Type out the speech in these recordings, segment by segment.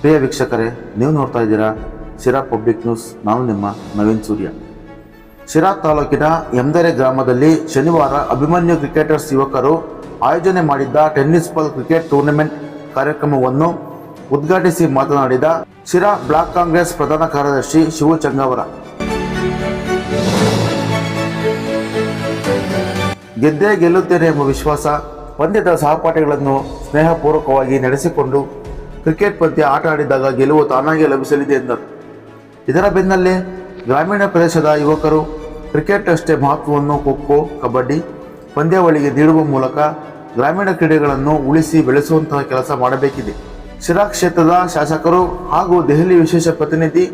ಪ್ರಿಯ ವೀಕ್ಷಕರೇ, ನೀವು ನೋಡ್ತಾ ಇದ್ದೀರಾ ಶಿರಾ ಪಬ್ಲಿಕ್ ನ್ಯೂಸ್. ನಾನು ನಿಮ್ಮ ನವೀನ್ ಸೂರ್ಯ. ಶಿರಾ ತಾಲೂಕಿನ ಎಂದರೆ ಗ್ರಾಮದಲ್ಲಿ ಶನಿವಾರ ಅಭಿಮನ್ಯು ಕ್ರಿಕೆಟರ್ಸ್ ಯುವಕರು ಆಯೋಜನೆ ಮಾಡಿದ್ದ ಟೆನ್ನಿಸ್ ಬಾಲ್ ಕ್ರಿಕೆಟ್ ಟೂರ್ನಮೆಂಟ್ ಕಾರ್ಯಕ್ರಮವನ್ನು ಉದ್ಘಾಟಿಸಿ ಮಾತನಾಡಿದ ಶಿರಾ ಬ್ಲಾಕ್ ಕಾಂಗ್ರೆಸ್ ಪ್ರಧಾನ ಕಾರ್ಯದರ್ಶಿ ಶಿವು ಚಂಗಾವರ. ಗೆದ್ದೇ ಗೆಲ್ಲುತ್ತೇನೆ ಎಂಬ ವಿಶ್ವಾಸ, ಪಂದ್ಯದ ಸಹಪಾಠಿಗಳನ್ನು ಸ್ನೇಹಪೂರ್ವಕವಾಗಿ ನಡೆಸಿಕೊಂಡು ಕ್ರಿಕೆಟ್ ಪಂದ್ಯ ಆಟ ಆಡಿದಾಗ ಗೆಲುವು ತಾನಾಗೆ ಲಭಿಸಲಿದೆ ಎಂದರು. ಇದರ ಬೆನ್ನಲ್ಲೇ ಗ್ರಾಮೀಣ ಪ್ರದೇಶದ ಯುವಕರು ಕ್ರಿಕೆಟ್ ಅಷ್ಟೇ ಮಹತ್ವವನ್ನು ಖೋಖೋ, ಕಬಡ್ಡಿ ಪಂದ್ಯಾವಳಿಗೆ ನೀಡುವ ಮೂಲಕ ಗ್ರಾಮೀಣ ಕ್ರೀಡೆಗಳನ್ನು ಉಳಿಸಿ ಬೆಳೆಸುವಂತಹ ಕೆಲಸ ಮಾಡಬೇಕಿದೆ. ಶಿರಾ ಕ್ಷೇತ್ರದ ಶಾಸಕರು ಹಾಗೂ ದೆಹಲಿ ವಿಶೇಷ ಪ್ರತಿನಿಧಿ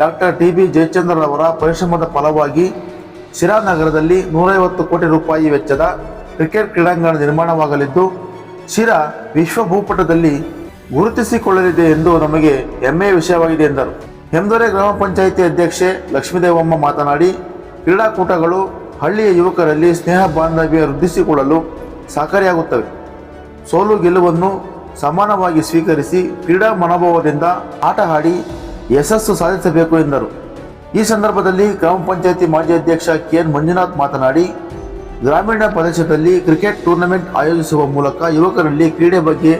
ಡಾಕ್ಟರ್ ಟಿ ಬಿ ಜಯಚಂದ್ರರವರ ಪರಿಶ್ರಮದ ಫಲವಾಗಿ ಶಿರಾ ನಗರದಲ್ಲಿ ನೂರೈವತ್ತು ಕೋಟಿ ರೂಪಾಯಿ ವೆಚ್ಚದ ಕ್ರಿಕೆಟ್ ಕ್ರೀಡಾಂಗಣ ನಿರ್ಮಾಣವಾಗಲಿದ್ದು, ಶಿರಾ ವಿಶ್ವ ಭೂಪಟದಲ್ಲಿ ಗುರುತಿಸಿಕೊಳ್ಳಲಿದೆ ಎಂದು ನಮಗೆ ಹೆಮ್ಮೆಯ ವಿಷಯವಾಗಿದೆ ಎಂದರು. ಹೆಮ್ದೊರೆ ಗ್ರಾಮ ಪಂಚಾಯಿತಿ ಅಧ್ಯಕ್ಷೆ ಲಕ್ಷ್ಮೀದೇವಮ್ಮ ಮಾತನಾಡಿ, ಕ್ರೀಡಾಕೂಟಗಳು ಹಳ್ಳಿಯ ಯುವಕರಲ್ಲಿ ಸ್ನೇಹ ಬಾಂಧವ್ಯ ವೃದ್ಧಿಸಿಕೊಳ್ಳಲು ಸಹಕಾರಿಯಾಗುತ್ತವೆ. ಸೋಲು ಗೆಲುವನ್ನು ಸಮಾನವಾಗಿ ಸ್ವೀಕರಿಸಿ ಕ್ರೀಡಾ ಮನೋಭಾವದಿಂದ ಆಟ ಆಡಿ ಯಶಸ್ಸು ಸಾಧಿಸಬೇಕು ಎಂದರು. ಈ ಸಂದರ್ಭದಲ್ಲಿ ಗ್ರಾಮ ಪಂಚಾಯಿತಿ ಮಾಜಿ ಅಧ್ಯಕ್ಷ ಕೆ ಎನ್ ಮಂಜುನಾಥ್ ಮಾತನಾಡಿ, ಗ್ರಾಮೀಣ ಪ್ರದೇಶದಲ್ಲಿ ಕ್ರಿಕೆಟ್ ಟೂರ್ನಮೆಂಟ್ ಆಯೋಜಿಸುವ ಮೂಲಕ ಯುವಕರಲ್ಲಿ ಕ್ರೀಡೆ ಬಗ್ಗೆ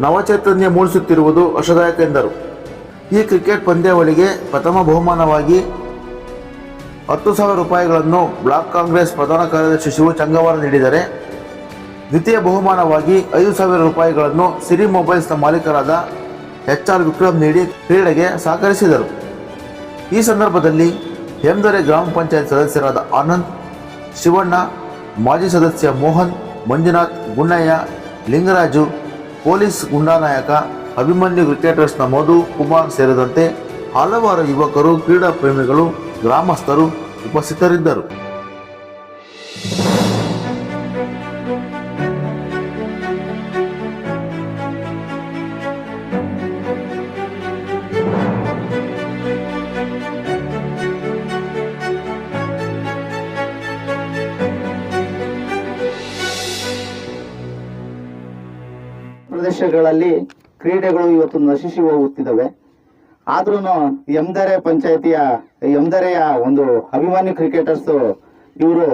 ನವಚೈತನ್ಯ ಮೂಡಿಸುತ್ತಿರುವುದು ಹೊಸದಾಯಕ ಎಂದರು. ಈ ಕ್ರಿಕೆಟ್ ಪಂದ್ಯಾವಳಿಗೆ ಪ್ರಥಮ ಬಹುಮಾನವಾಗಿ ಹತ್ತು ಸಾವಿರ ರೂಪಾಯಿಗಳನ್ನು ಬ್ಲಾಕ್ ಕಾಂಗ್ರೆಸ್ ಪ್ರಧಾನ ಕಾರ್ಯದರ್ಶಿ ಶಿವು ಚಂಗವಾರ ನೀಡಿದರೆ, ದ್ವಿತೀಯ ಬಹುಮಾನವಾಗಿ ಐದು ಸಾವಿರ ರೂಪಾಯಿಗಳನ್ನು ಸಿರಿ ಮೊಬೈಲ್ಸ್ನ ಮಾಲೀಕರಾದ ಎಚ್ ಆರ್ ವಿಕ್ರಮ್ ನೀಡಿ ಕ್ರೀಡೆಗೆ ಸಹಕರಿಸಿದರು. ಈ ಸಂದರ್ಭದಲ್ಲಿ ಹೆಮ್ದರೆ ಗ್ರಾಮ ಪಂಚಾಯತ್ ಸದಸ್ಯರಾದ ಆನಂದ್, ಶಿವಣ್ಣ, ಮಾಜಿ ಸದಸ್ಯ ಮೋಹನ್, ಮಂಜುನಾಥ್, ಗುಣ್ಣಯ್ಯ, ಲಿಂಗರಾಜು ಪೊಲೀಸ್ ಗುಂಡಾನಾಯಕ ಅಭಿಮನ್ಯು ಕ್ರಿಕೆಟರ್ಸ್ನ ಮಧು ಕುಮಾರ್ ಸೇರಿದಂತೆ ಹಲವಾರು ಯುವಕರು ಕ್ರೀಡಾ ಪ್ರೇಮಿಗಳು ಗ್ರಾಮಸ್ಥರು ಉಪಸ್ಥಿತರಿದ್ದರು. ಪ್ರದೇಶಗಳಲ್ಲಿ ಕ್ರೀಡೆಗಳು ಇವತ್ತು ನಶಿಸಿ ಹೋಗುತ್ತಿದ್ದಾವೆ. ಆದ್ರೂ ಎಮ್ದರೆ ಪಂಚಾಯತಿಯ ಎಮ್ದರೆಯ ಒಂದು ಅಭಿಮಾನಿ ಕ್ರಿಕೆಟರ್ಸ್ ಇವರು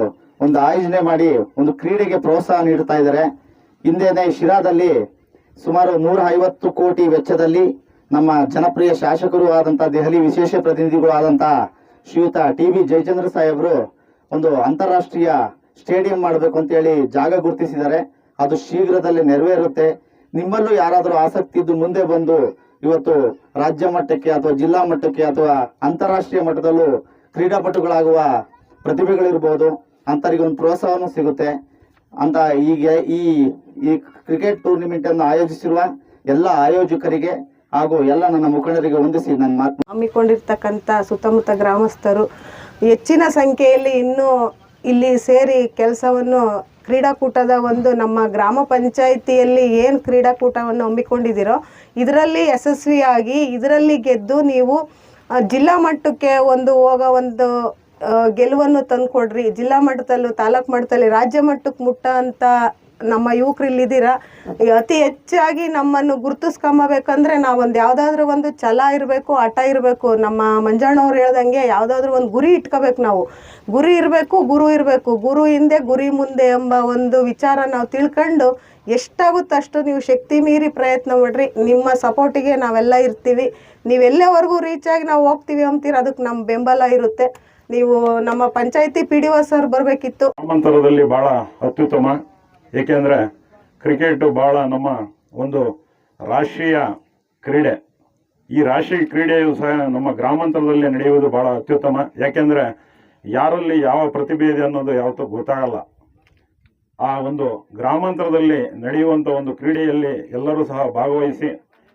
ಒಂದು ಆಯೋಜನೆ ಮಾಡಿ ಒಂದು ಕ್ರೀಡೆಗೆ ಪ್ರೋತ್ಸಾಹ ನೀಡ್ತಾ ಇದ್ದಾರೆ. ಹಿಂದೆನೆ ಶಿರಾದಲ್ಲಿ ಸುಮಾರು ನೂರ ಐವತ್ತು ಕೋಟಿ ವೆಚ್ಚದಲ್ಲಿ ನಮ್ಮ ಜನಪ್ರಿಯ ಶಾಸಕರು ಆದಂಥ ದೆಹಲಿ ವಿಶೇಷ ಪ್ರತಿನಿಧಿಗಳು ಆದಂಥ ಶ್ರೀಯುತ ಟಿ ಬಿ ಜಯಚಂದ್ರ ಸಾಹೇಬರು ಒಂದು ಅಂತಾರಾಷ್ಟ್ರೀಯ ಸ್ಟೇಡಿಯಂ ಮಾಡಬೇಕು ಅಂತ ಹೇಳಿ ಜಾಗ ಗುರುತಿಸಿದ್ದಾರೆ. ಅದು ಶೀಘ್ರದಲ್ಲೇ ನೆರವೇರುತ್ತೆ. ನಿಮ್ಮಲ್ಲೂ ಯಾರಾದರೂ ಆಸಕ್ತಿ ಇದ್ದು ಮುಂದೆ ಬಂದು ಇವತ್ತು ರಾಜ್ಯ ಮಟ್ಟಕ್ಕೆ ಅಥವಾ ಜಿಲ್ಲಾ ಮಟ್ಟಕ್ಕೆ ಅಥವಾ ಅಂತಾರಾಷ್ಟ್ರೀಯ ಮಟ್ಟದಲ್ಲೂ ಕ್ರೀಡಾಪಟುಗಳಾಗುವ ಪ್ರತಿಭೆಗಳಿರ್ಬೋದು ಅಂತವರಿಗೆ ಒಂದು ಪ್ರೋತ್ಸಾಹನೂ ಸಿಗುತ್ತೆ. ಅಂತ ಈಗ ಈ ಈ ಕ್ರಿಕೆಟ್ ಟೂರ್ನಿಮೆಂಟ್ ಅನ್ನು ಆಯೋಜಿಸಿರುವ ಎಲ್ಲ ಆಯೋಜಕರಿಗೆ ಹಾಗೂ ಎಲ್ಲ ನನ್ನ ಮುಖಂಡರಿಗೆ ಹೊಂದಿಸಿ ನನ್ನ ಮಾತು. ಹಮ್ಮಿಕೊಂಡಿರ್ತಕ್ಕಂಥ ಸುತ್ತಮುತ್ತ ಗ್ರಾಮಸ್ಥರು ಹೆಚ್ಚಿನ ಸಂಖ್ಯೆಯಲ್ಲಿ ಇನ್ನೂ ಇಲ್ಲಿ ಸೇರಿ ಕೆಲಸವನ್ನು ಕ್ರೀಡಾಕೂಟದ ಒಂದು ನಮ್ಮ ಗ್ರಾಮ ಪಂಚಾಯಿತಿಯಲ್ಲಿ ಏನು ಕ್ರೀಡಾಕೂಟವನ್ನು ಹಮ್ಮಿಕೊಂಡಿದ್ದೀರೋ ಇದರಲ್ಲಿ ಯಶಸ್ವಿಯಾಗಿ ಇದರಲ್ಲಿ ಗೆದ್ದು ನೀವು ಜಿಲ್ಲಾ ಮಟ್ಟಕ್ಕೆ ಒಂದು ಹೋಗೋ ಒಂದು ಗೆಲುವನ್ನು ತಂದುಕೊಡ್ರಿ. ಜಿಲ್ಲಾ ಮಟ್ಟದಲ್ಲೂ ತಾಲೂಕು ಮಟ್ಟದಲ್ಲಿ ರಾಜ್ಯ ಮಟ್ಟಕ್ಕೆ ಮುಟ್ಟ ಅಂತ ನಮ್ಮ ಯುವಕರು ಇಲ್ಲಿದ್ದೀರಾ ಅತಿ ಹೆಚ್ಚಾಗಿ ನಮ್ಮನ್ನು ಗುರುತಿಸ್ಕೊಂಬಬೇಕಂದ್ರೆ ನಾವೊಂದು ಯಾವುದಾದ್ರೂ ಒಂದು ಛಲ ಇರಬೇಕು, ಹಠ ಇರಬೇಕು. ನಮ್ಮ ಮಂಜಣ್ಣವ್ರು ಹೇಳ್ದಂಗೆ ಯಾವುದಾದ್ರೂ ಒಂದು ಗುರಿ ಇಟ್ಕೋಬೇಕು ನಾವು. ಗುರಿ ಇರಬೇಕು, ಗುರು ಇರಬೇಕು. ಗುರು ಹಿಂದೆ, ಗುರಿ ಮುಂದೆ ಎಂಬ ಒಂದು ವಿಚಾರ ನಾವು ತಿಳ್ಕೊಂಡು ಎಷ್ಟಾಗುತ್ತೋ ಅಷ್ಟು ನೀವು ಶಕ್ತಿ ಮೀರಿ ಪ್ರಯತ್ನ ಮಾಡ್ರಿ. ನಿಮ್ಮ ಸಪೋರ್ಟಿಗೆ ನಾವೆಲ್ಲ ಇರ್ತೀವಿ. ನೀವು ರೀಚಾಗಿ ರೀಚ್ ಆಗಿ ನಾವು ಹೋಗ್ತೀವಿ ಅಂತೀರ? ಅದಕ್ಕೆ ನಮ್ಮ ಬೆಂಬಲ ಇರುತ್ತೆ. ನೀವು ನಮ್ಮ ಪಂಚಾಯತಿ ಪಿ ಡಿ ಸರ್ ಬರಬೇಕಿತ್ತು. ಬಹಳ ಅತ್ಯುತ್ತಮ ಏಕೆಂದರೆ ಕ್ರಿಕೆಟು ಭಾಳ ನಮ್ಮ ಒಂದು ರಾಷ್ಟ್ರೀಯ ಕ್ರೀಡೆ. ಈ ರಾಷ್ಟ್ರೀಯ ಕ್ರೀಡೆಯು ಸಹ ನಮ್ಮ ಗ್ರಾಮಾಂತರದಲ್ಲಿ ನಡೆಯುವುದು ಭಾಳ ಅತ್ಯುತ್ತಮ. ಯಾಕೆಂದರೆ ಯಾರಲ್ಲಿ ಯಾವ ಪ್ರತಿಭೆ ಇದೆ ಅನ್ನೋದು ಯಾವತ್ತೂ ಗೊತ್ತಾಗಲ್ಲ. ಆ ಒಂದು ಗ್ರಾಮಾಂತರದಲ್ಲಿ ನಡೆಯುವಂಥ ಒಂದು ಕ್ರೀಡೆಯಲ್ಲಿ ಎಲ್ಲರೂ ಸಹ ಭಾಗವಹಿಸಿ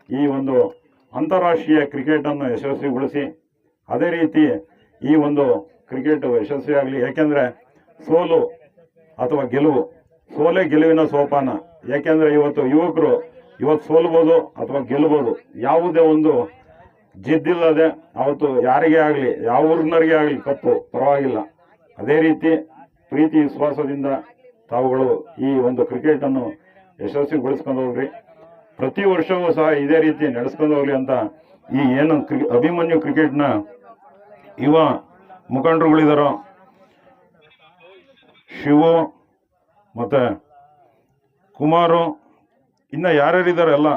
ಈ ಒಂದು ಅಂತಾರಾಷ್ಟ್ರೀಯ ಕ್ರಿಕೆಟನ್ನು ಯಶಸ್ವಿಗೊಳಿಸಿ, ಅದೇ ರೀತಿ ಈ ಒಂದು ಕ್ರಿಕೆಟ್ ಯಶಸ್ವಿಯಾಗಲಿ. ಏಕೆಂದರೆ ಸೋಲು ಅಥವಾ ಗೆಲುವು ಸೋಲೆ ಗೆಲುವಿನ ಸೋಪಾನ. ಯಾಕೆಂದ್ರೆ ಇವತ್ತು ಯುವಕರು ಇವತ್ತು ಸೋಲ್ಬೋದು ಅಥವಾ ಗೆಲ್ಬೋದು, ಯಾವುದೇ ಒಂದು ಜಿದ್ದಿಲ್ಲದೆ ಅವತ್ತು ಯಾರಿಗೇ ಆಗಲಿ, ಯಾವ ಊರಿನವರಿಗೆ ಆಗಲಿ ತಪ್ಪು ಪರವಾಗಿಲ್ಲ. ಅದೇ ರೀತಿ ಪ್ರೀತಿ, ವಿಶ್ವಾಸದಿಂದ ತಾವುಗಳು ಈ ಒಂದು ಕ್ರಿಕೆಟನ್ನು ಯಶಸ್ವಿಗೊಳಿಸ್ಕೊಂಡು ಹೋಗ್ರಿ ಪ್ರತಿ ವರ್ಷವೂ ಸಹ ಇದೇ ರೀತಿ ನಡೆಸ್ಕೊಂಡು ಹೋಗ್ಲಿ ಅಂತ ಈ ಏನು ಕ್ರಿ, ಅಭಿಮನ್ಯು ಕ್ರಿಕೆಟ್ನ ಯುವ ಮುಖಂಡರುಗಳಿದಾರೋ, ಶಿವು ಮತ್ತು ಕುಮಾರು, ಇನ್ನು ಯಾರ್ಯಾರಿದ್ದಾರೆ ಎಲ್ಲ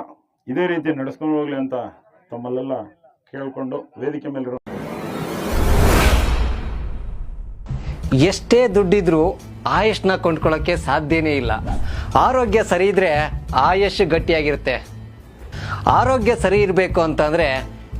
ಇದೇ ರೀತಿ ನಡೆಸ್ಕೊಂಡು ಹೋಗ್ಲಿ ಅಂತ ತಮ್ಮಲ್ಲೆಲ್ಲ ಕೇಳಿಕೊಂಡು ವೇದಿಕೆ ಮೇಲೆ ಎಷ್ಟೇ ದುಡ್ಡಿದ್ರೂ ಆಯುಷ್ನ ಕೊಂಡ್ಕೊಳ್ಳೋಕ್ಕೆ ಸಾಧ್ಯನೇ ಇಲ್ಲ. ಆರೋಗ್ಯ ಸರಿ ಇದ್ರೆ ಆಯುಷ್ ಗಟ್ಟಿಯಾಗಿರುತ್ತೆ. ಆರೋಗ್ಯ ಸರಿ ಇರಬೇಕು ಅಂತಂದ್ರೆ